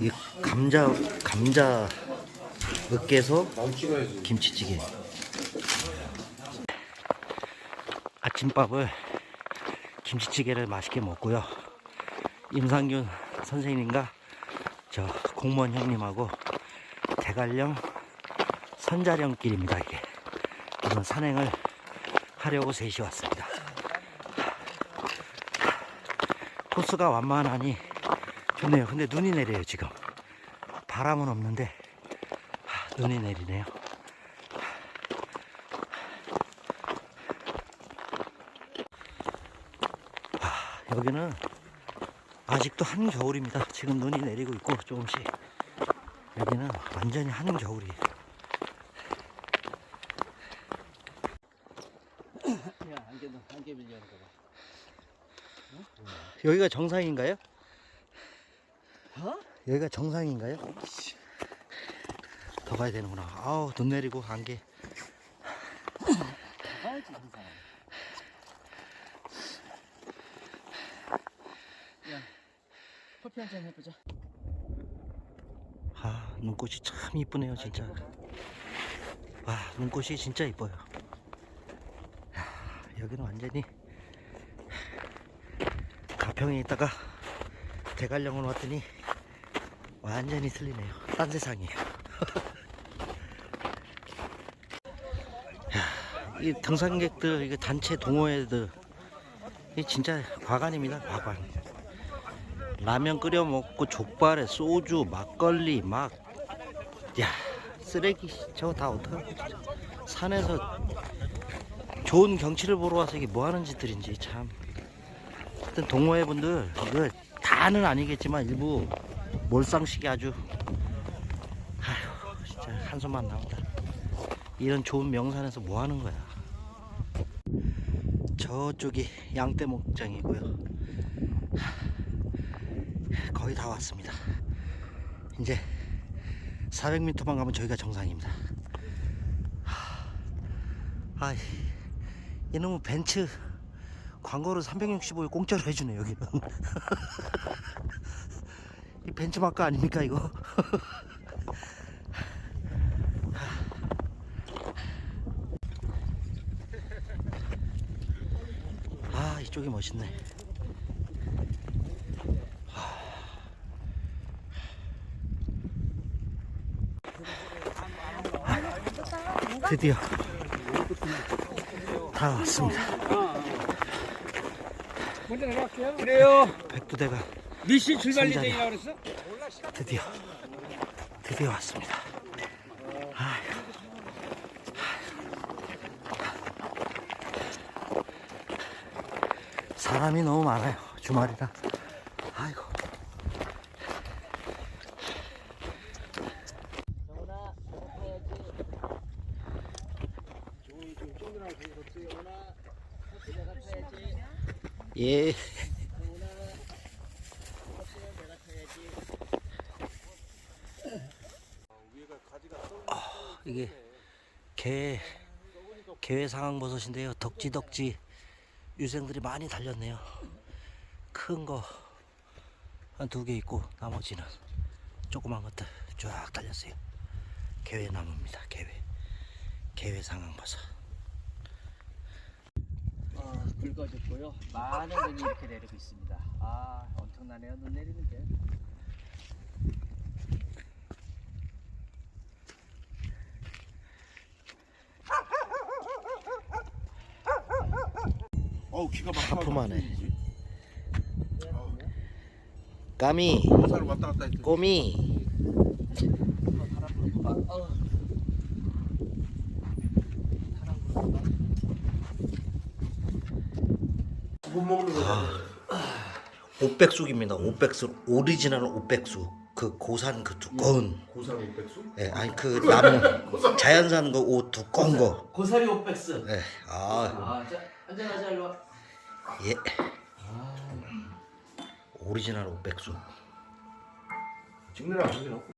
이 감자 감자 으깨서 김치찌개. 아침밥을 김치찌개를 맛있게 먹고요. 임상균 선생님과 저 공무원 형님하고 대관령 선자령길입니다. 이게 이번 산행을 하려고 셋이 왔습니다. 코스가 완만하니 좋네요. 근데 눈이 내려요 지금. 바람은 없는데 하, 눈이 내리네요. 하, 여기는 아직도 한겨울입니다. 지금 눈이 내리고 있고 조금씩 여기는 완전히 한겨울이에요. 안개 밀려는 거 봐. 여기가 정상인가요? 어? 여기가 정상인가요? 더 가야 되는구나. 아우, 눈 내리고 안개. 야, 커피 한잔 해보자. 아, 눈꽃이 참 이쁘네요, 진짜. 와, 눈꽃이 진짜 이뻐요. 야, 여기는 완전히 가평에 있다가 대관령을 왔더니 완전히 틀리네요. 딴 세상이에요. 야, 이 등산객들, 이게 단체 동호회들, 이 진짜 과관입니다, 과관. 라면 끓여 먹고 족발에 소주, 막걸리, 막, 야, 쓰레기 저거 다 어떡하고. 산에서 좋은 경치를 보러 와서 이게 뭐 하는 짓들인지 참. 하여튼 동호회 분들, 이거 다는 아니겠지만 일부 몰상식이 아주, 아휴, 진짜 한숨만 나온다. 이런 좋은 명산에서 뭐 하는 거야. 저쪽이 양떼 목장이고요. 거의 다 왔습니다. 이제 400m만 가면 저희가 정상입니다. 하, 아이, 이놈의 벤츠 광고를 365일 공짜로 해주네 여기는. 이 벤츠 마크 아닙니까 이거? 아 이쪽이 멋있네. 드디어 다 왔습니다. 먼저 내려갈게요. 그래요. 백두대가 미시 출발 선자리. 예정이라고 그랬어? 드디어 드디어 왔습니다. 아휴. 사람이 너무 많아요. 주말이라. 예. 이게 개 개회 상황 버섯인데요. 덕지덕지 유생들이 많이 달렸네요. 큰 거 한 두 개 있고 나머지는 조그만 것들 쫙 달렸어요. 개회 나무입니다. 개회 개회 상황 버섯. 아, 붉어졌고요. 많은 눈이 이렇게 내리고 있습니다. 아, 엄청나네요. 눈 내리는 게. 어우 기가 막혀. 하품하네. 까미 살 왔다 갔다 했더니 꼬미 바람 불고 막. 어. 바람 불고 막. 못 먹는 거. 오백숙입니다. 오백숙 오리지널 오백숙 그 고산 그 두꺼운 고산 오백수? 예, 아니 그 나무 자연산 그옷 두꺼운 거. 고사리 오백스. 예. 아, 아, 자, 한잔하자 일로 와. 예. 오리지널 오백숙. 찍느라 안 되나?